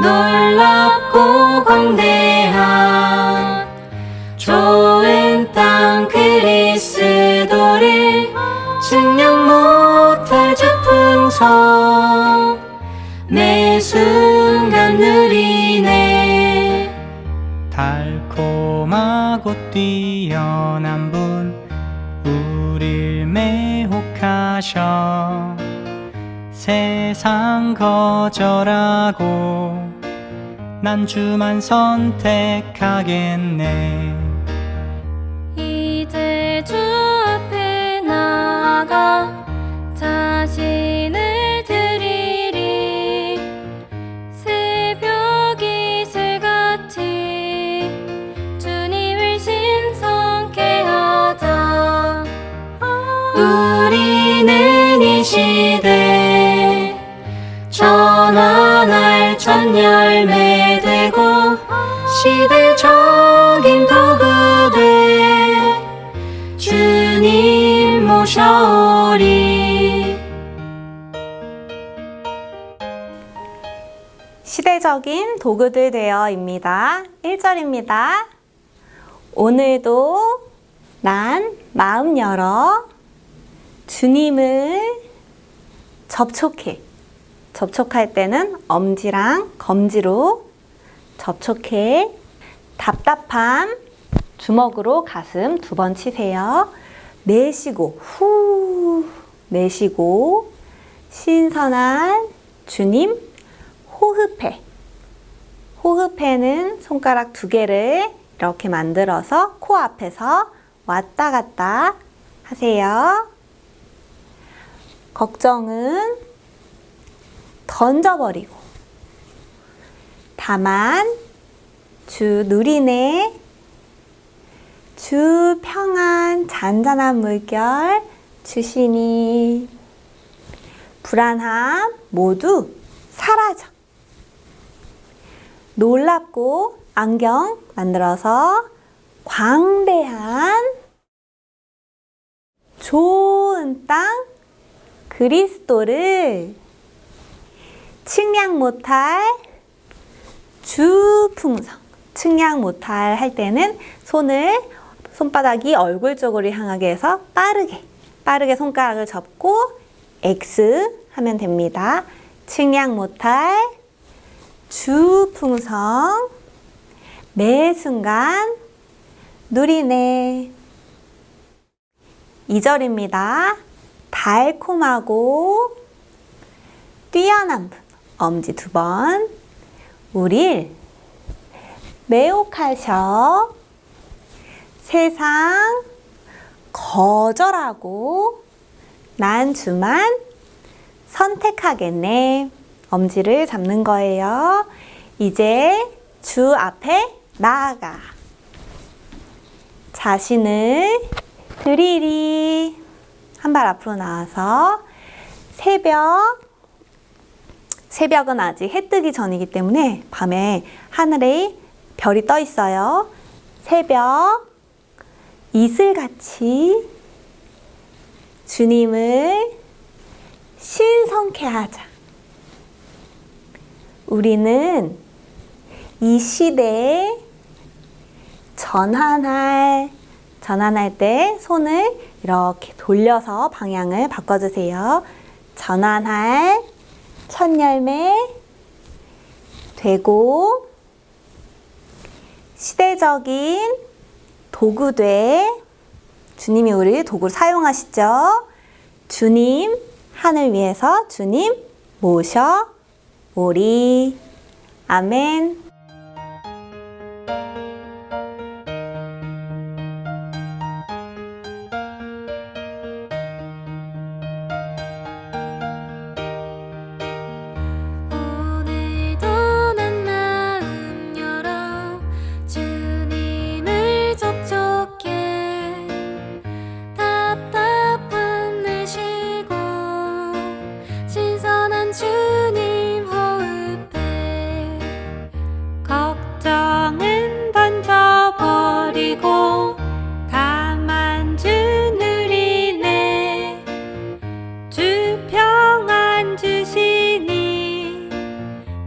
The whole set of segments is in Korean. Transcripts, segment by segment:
놀랍고 광대한 좋은 땅 그리스도를 증명 못할 주풍성 매 순간 누리네. 달콤하고 뛰어난 분 우릴 매혹하셔. 세상 거절하고 난 주만 선택하겠네. 이제 주 앞에 나가 첫 열매 되고 시대적인 도구 돼 주님 모셔오리 시대적인 도구들 되어입니다. 1절입니다. 오늘도 난 마음 열어 주님을 접촉해. 접촉할 때는 엄지랑 검지로 접촉해. 답답함 주먹으로 가슴 두 번 치세요. 내쉬고 후 내쉬고 신선한 주님 호흡해. 호흡해는 손가락 두 개를 이렇게 만들어서 코 앞에서 왔다 갔다 하세요. 걱정은 던져버리고. 다만, 주 누리네. 주 평안 잔잔한 물결 주시니. 불안함 모두 사라져. 놀랍고 안경 만들어서 광대한 좋은 땅 그리스도를 측량 못할 주풍성 측량 못할 할 때는 손을 손바닥이 얼굴 쪽으로 향하게 해서 빠르게 빠르게 손가락을 접고 X 하면 됩니다. 측량 못할 주풍성 매 순간 누리네 2절입니다. 달콤하고 뛰어난 분 엄지 두 번 우릴 매혹하셔 세상 거절하고 난 주만 선택하겠네. 엄지를 잡는 거예요. 이제 주 앞에 나아가. 자신을 드리리. 한 발 앞으로 나와서 새벽, 새벽은 아직 해 뜨기 전이기 때문에 밤에 하늘에 별이 떠 있어요. 새벽, 이슬같이 주님을 신성케 하자. 우리는 이 시대에 전환할, 전환할 때 손을 이렇게 돌려서 방향을 바꿔주세요. 전환할 첫 열매 되고 시대적인 도구 돼 주님이 우리 도구를 사용하시죠. 주님 하늘 위에서 주님 모셔 오리 아멘. 사랑은 던져버리고 다만 주누리네. 주 평안 주시니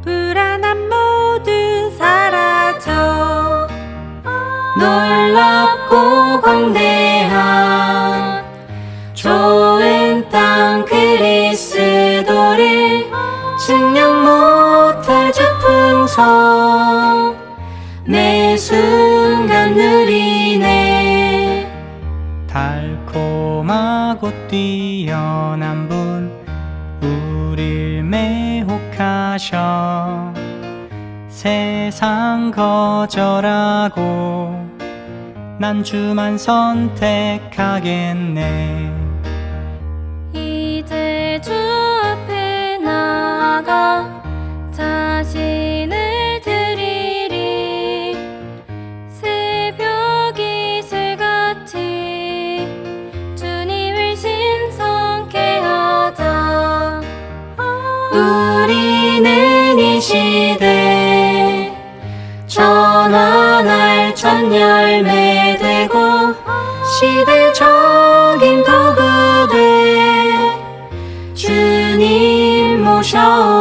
불안한 모두 사라져 놀랍고 광대한 좋은 땅 그리스도를 증명 못할 주 풍성 하셔. 세상 거절하고 난 주만 선택하겠네. 시대적인 도구들 주님 모셔